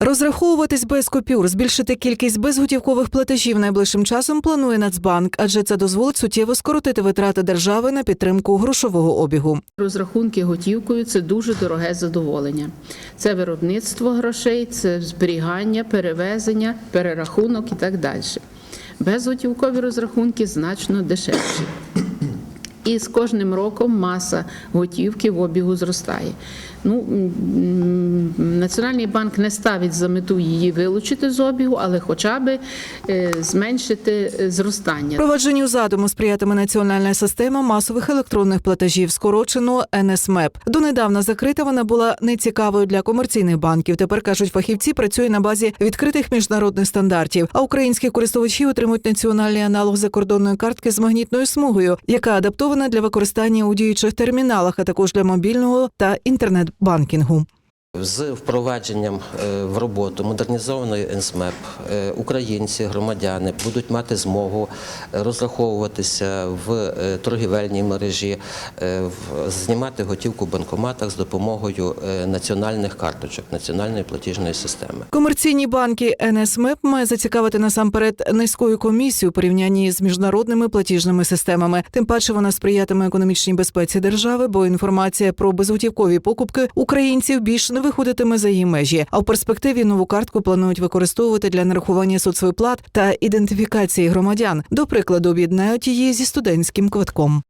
Розраховуватись без купюр, збільшити кількість безготівкових платежів найближчим часом планує Нацбанк, адже це дозволить суттєво скоротити витрати держави на підтримку грошового обігу. Розрахунки готівкою це дуже дороге задоволення. Це виробництво грошей, це зберігання, перевезення, перерахунок і так далі. Безготівкові розрахунки значно дешевші. І з кожним роком маса готівки в обігу зростає. Ну, Національний банк не ставить за мету її вилучити з обігу, але хоча б е, зменшити е, зростання. Провадженню задуму сприятиме національна система масових електронних платежів, скорочено НСМЕП. Донедавна закрита вона була нецікавою для комерційних банків. Тепер кажуть фахівці, працює на базі відкритих міжнародних стандартів. А українські користувачі отримують національний аналог закордонної картки з магнітною смугою, яка адаптована для використання у діючих терміналах, а також для мобільного та інтернет-банкінгу. З впровадженням е, в роботу модернізованої НСМЕП е, українці, громадяни будуть мати змогу розраховуватися в е, торгівельній мережі, знімати готівку в банкоматах з допомогою національних карточок, національної платіжної системи. Комерційні банки НСМЕП має зацікавити насамперед низькою комісією порівнянні з міжнародними платіжними системами. Тим паче вона сприятиме економічній безпеці держави, бо інформація про безготівкові покупки українців більш не виходитиме за її межі. А в перспективі нову картку планують використовувати для нарахування соцвиплат та ідентифікації громадян. До прикладу, об'єднають її зі студентським квитком.